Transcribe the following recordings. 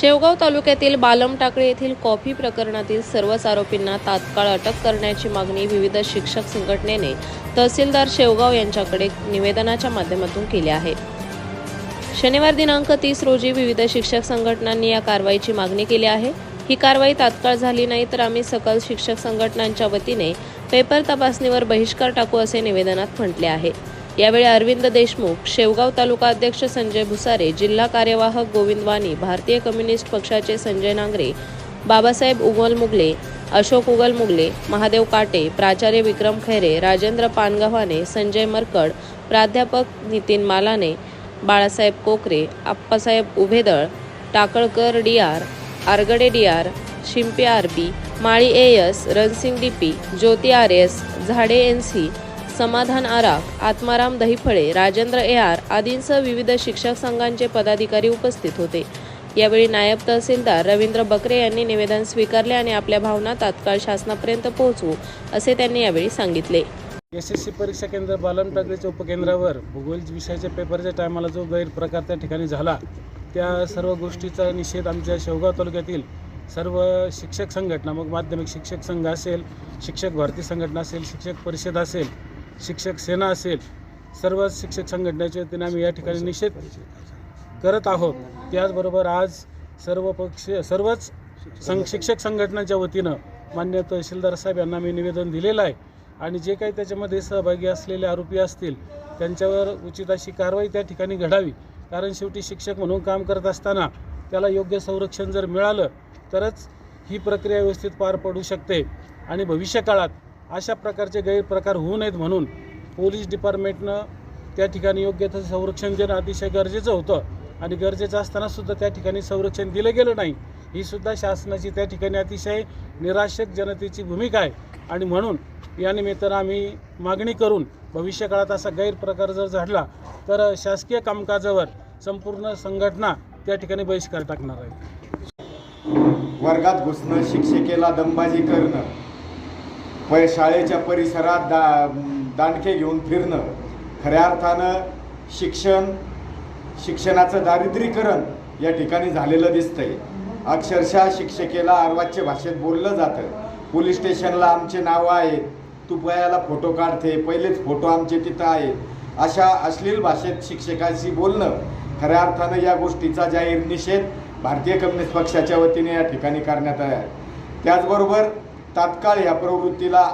शेवगाव तालुक्यातील बालम टाकळे येथील कॉफी प्रकरणातील सर्वच आरोपींना तात्काळ अटक करण्याची मागणी विविध शिक्षक संघटनेने तहसीलदार शेवगाव यांच्याकडे निवेदनाच्या माध्यमातून केली आहे. शनिवार दिनांक तीस रोजी विविध शिक्षक संघटनांनी या कारवाईची मागणी केली आहे. ही कारवाई तात्काळ झाली नाही तर आम्ही सकल शिक्षक संघटनांच्या वतीने पेपर तपासणीवर बहिष्कार टाकू असे निवेदनात म्हटले आहे. यावेळी अरविंद देशमुख शेवगाव तालुका अध्यक्ष संजय भुसारे जिल्हा कार्यवाहक गोविंद वाणी भारतीय कम्युनिस्ट पक्षाचे संजय नांगरे बाबासाहेब उगल मुगले अशोक उगल मुगले महादेव काटे प्राचार्य विक्रम खैरे राजेंद्र पानगव्हाणे संजय मरकड प्राध्यापक Nitin Malane Balasaheb Kokare Appasaheb Ubhedal Takalkar D R Aragade D R Shimpe R B Mali A S Ransing D P Jyoti R S Zade N C Samadhan Arakh Atmaram Dahiphale Rajendra A R आदींसह विविध शिक्षक संघांचे पदाधिकारी उपस्थित होते. यावेळी नायब तहसीलदार रवींद्र बकरे यांनी निवेदन स्वीकारले आणि आपल्या भावना तात्काळ शासनापर्यंत पोहोचवू असे त्यांनी यावेळी सांगितले. एस एस सी परीक्षा केंद्र बालम टाकळीच्या उपकेंद्रावर भूगोल विषयाच्या पेपरच्या टायमाला जो गैरप्रकार त्या ठिकाणी झाला त्या सर्व गोष्टीचा निषेध आमच्या शेवगाव तालुक्यातील सर्व शिक्षक संघटना मग माध्यमिक शिक्षक संघ असेल शिक्षक भारती संघटना असेल शिक्षक परिषद असेल शिक्षक सेना असेल सर्व शिक्षक संघटनेच्या वतीने आम्ही या ठिकाणी निषेध करत आहोत. त्याचबरोबर आज सर्व पक्ष सर्वच सं शिक्षक संघटनांच्या वतीनं मान्य तहसीलदार साहेब यांना मी निवेदन दिलेलं आहे. आणि जे काही त्याच्यामध्ये सहभागी असलेले आरोपी असतील त्यांच्यावर उचित अशी कारवाई त्या ठिकाणी घडावी. कारण शेवटी शिक्षक म्हणून काम करत असताना त्याला योग्य संरक्षण जर मिळालं तरच ही प्रक्रिया व्यवस्थित पार पडू शकते. आणि भविष्यकाळात अशा प्रकारचे गैरप्रकार होऊ नयेत म्हणून पोलीस डिपार्टमेंटनं त्या ठिकाणी योग्य तसं संरक्षण देणं अतिशय गरजेचं होतं. आणि गरजेचं असतानासुद्धा त्या ठिकाणी संरक्षण दिलं गेलं नाही. ही सुद्धा शासनाची त्या ठिकाणी अतिशय निराशक जनतेची भूमिका आहे. आणि म्हणून या निमित्तानं आम्ही मागणी करून भविष्यकाळात असा गैरप्रकार जर झाडला तर शासकीय कामकाजावर संपूर्ण संघटना त्या ठिकाणी बहिष्कार टाकणार आहे. वर्गात घुसणं शिक्षिकेला दमबाजी करणं प शाळेच्या परिसरात दा दांडके घेऊन फिरणं खऱ्या अर्थानं शिक्षण शिक्षणाचं दारिद्र्यीकरण या ठिकाणी झालेलं दिसतंय. अक्षरशः शिक्षकेला अर्वाच्य भाषेत बोललं जातं. पोलीस स्टेशनला आमचे नावं आहेत. तू पयाला फोटो काढते. पहिलेच फोटो आमचे तिथं आहे अशा अश्लील भाषेत शिक्षकाशी बोलणं खऱ्या अर्थानं या गोष्टीचा जाहीर निषेध भारतीय कम्युनिस्ट पक्षाच्या वतीने या ठिकाणी करण्यात आला आहे. त्याचबरोबर तात्काळ या प्रवृत्तीला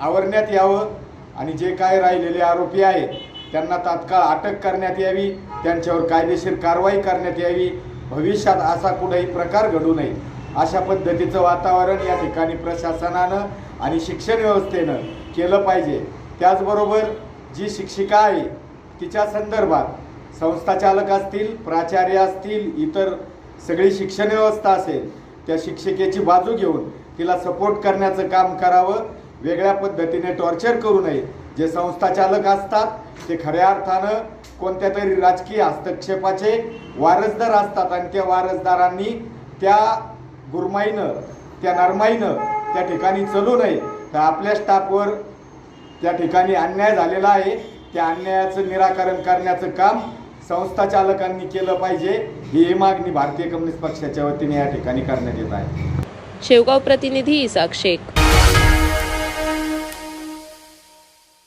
आवरण्यात यावं आणि जे काय राहिलेले आरोपी आहेत त्यांना तात्काळ अटक करण्यात यावी त्यांच्यावर कायदेशीर कारवाई करण्यात यावी. भविष्यात असा कुठेही प्रकार घडू नये. अशा पद्धतीचं वातावरण या ठिकाणी प्रशासनानं आणि शिक्षण व्यवस्थेनं केलं पाहिजे. त्याचबरोबर जी शिक्षिका आहे तिच्या संदर्भात संस्थाचालक असतील प्राचार्य असतील इतर सगळी शिक्षण व्यवस्था असेल त्या शिक्षिकेची बाजू घेऊन तिला सपोर्ट करण्याचं काम करावं. वेगळ्या पद्धतीने टॉर्चर करू नये. जे संस्थाचालक असतात ते खऱ्या अर्थानं कोणत्या तरी राजकीय हस्तक्षेपाचे वारसदार असतात. आणि त्या वारसदारांनी त्या गुरमाईनं त्या नरमाईनं त्या ठिकाणी चलू नये. तर आपल्या स्टाफवर त्या ठिकाणी अन्याय झालेला आहे. त्या अन्यायाचं निराकरण करण्याचं काम संस्था चालकांनी केलं पाहिजे. ही मागणी भारतीय कम्युनिस्ट पक्षाच्या वतीने या ठिकाणी करण्यात येत आहे. शेवगाव प्रतिनिधी इसाक शेख.